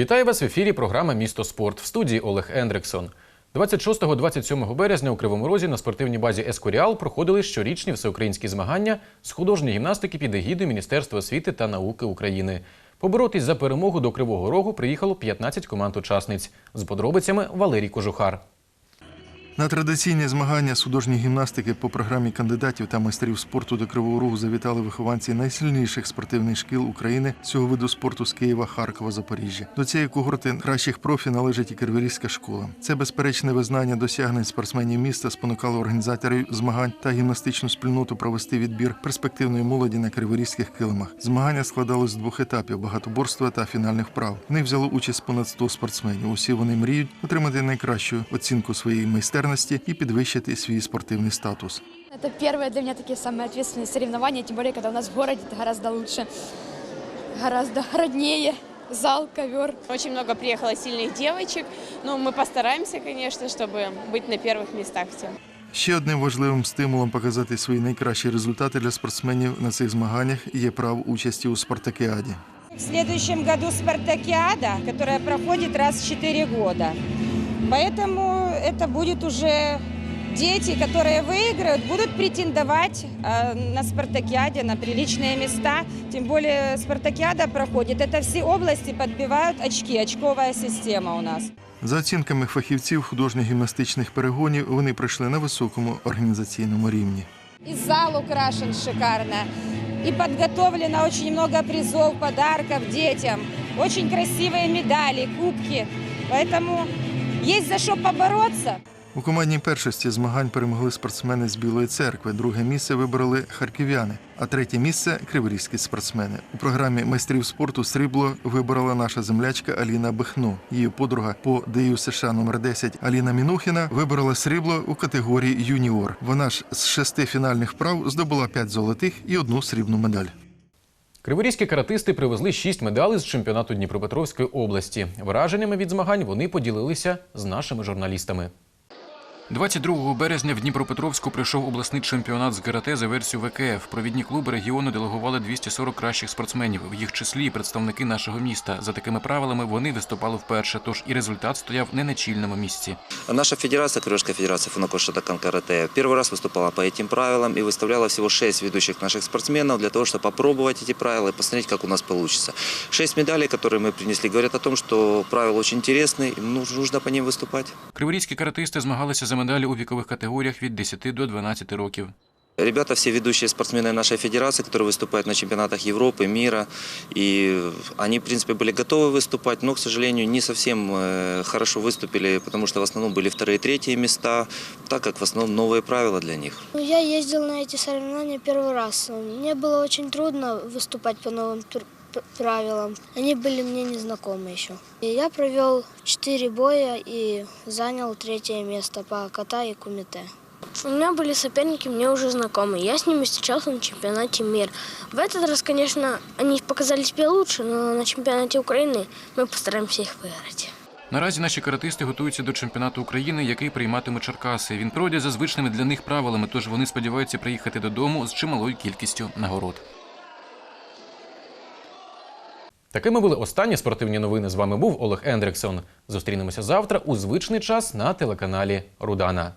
Вітаю вас в ефірі програма Місто спорт в студії Олег Ендриксон. 26-27 березня у Кривому Розі на спортивній базі Ескоріал проходили щорічні всеукраїнські змагання з художньої гімнастики під егідою Міністерства освіти та науки України. Поборотись за перемогу до Кривого Рогу приїхало 15 команд-учасниць. З подробицями Валерій Кожухар. На традиційні змагання з художньої гімнастики по програмі кандидатів та майстрів спорту до Кривого Рогу завітали вихованці найсильніших спортивних шкіл України цього виду спорту з Києва, Харкова, Запоріжжя. До цієї когорти кращих профі належить і Криворізька школа. Це безперечне визнання досягнень спортсменів міста спонукало організаторів змагань та гімнастичну спільноту провести відбір перспективної молоді на криворізьких килимах. Змагання складалось з двох етапів багатоборства та фінальних вправ. В них взяло участь понад 100 спортсменів. Усі вони мріють отримати найкращу оцінку своєї майстерності і підвищити свій спортивний статус. Это первые для меня такие самые ответственные соревнования, тем более, когда у нас в городе это гораздо лучше, гораздо роднее, зал, ковер. Очень много приехало сильных девочек. Ну, мы постараемся, конечно, чтобы быть на первых местах всем. Ще одним важливим стимулом показати свої найкращі результати для спортсменів на цих змаганнях є право участі у спартакіаді. В следующем году спартакиада, которая проходит раз в 4 года. Поэтому это будет уже дети, которые выиграют, будут претендовать э, на спартакиаде на приличные места. Тем более спартакиада проходит. Это все области подбивают очки, очковая система у нас. За оцінками фахівців художньо-гімнастичних перегонів, вони пройшли на високому організаційному рівні. И зал украшен шикарно. И подготовлено очень много призов, подарков детям. Очень красивые медали, кубки. Поэтому есть за что побороться. У командній першості змагань перемогли спортсмени з Білої церкви. Друге місце вибороли харків'яни, а третє місце криворізькі спортсмени. У програмі майстрів спорту срібло виборола наша землячка Аліна Бехно. Її подруга по ДЮ США номер 10 Аліна Мінухіна виборола срібло у категорії юніор. Вона ж з шести фінальних вправ здобула п'ять золотих і одну срібну медаль. Криворізькі каратисти привезли шість медалей з чемпіонату Дніпропетровської області. Враженнями від змагань вони поділилися з нашими журналістами. 22 березня в Дніпропетровську прийшов обласний чемпіонат з карате за версією ВКФ. Провідні клуби регіону делегували 240 кращих спортсменів, в їх числі і представники нашого міста. За такими правилами вони виступали вперше, тож і результат стояв не на чільному місці. Наша федерация, Крылышская федерация Фунакоша Шатакан Карате, первый раз выступала по этим правилам и выставляла всего шесть ведущих наших спортсменов для того, чтобы попробовать эти правила и посмотреть, как у нас получится. Шесть медалей, которые мы принесли, говорят о том, что правила очень интересные, и нуж- нужно по ним выступать. Криворізькі каратисти змагалися за медалі у вікових категоріях від 10 до 12 років. Ребята все ведущие спортсмены нашей федерации, которые выступают на чемпионатах Европы, мира, и они, в принципе, были готовы выступать, но, к сожалению, не совсем э, хорошо выступили, потому что в основном были вторые и третьи места, так как в основном новые правила для них. Ну, Я ездил на эти соревнования первый раз. Мне было очень трудно выступать по новым тур- п- правилам. Они были мне незнакомы еще. И я провел четыре боя и занял третье место по ката и кумите. У меня были соперники, мне уже знакомые. Я с ними встречался на чемпионате мира. В этот раз, конечно, они показали себя лучше, но на чемпионате Украины мы постараемся их выиграть. Наразі наші каратисти готуються до чемпіонату України, який прийматиме Черкаси. Він пройде за звичними для них правилами, тож вони сподіваються приїхати додому з чималою кількістю нагород. Такими були останні спортивні новини. З вами був Олег Ендриксон. Зустрінемося завтра у звичний час на телеканалі Рудана.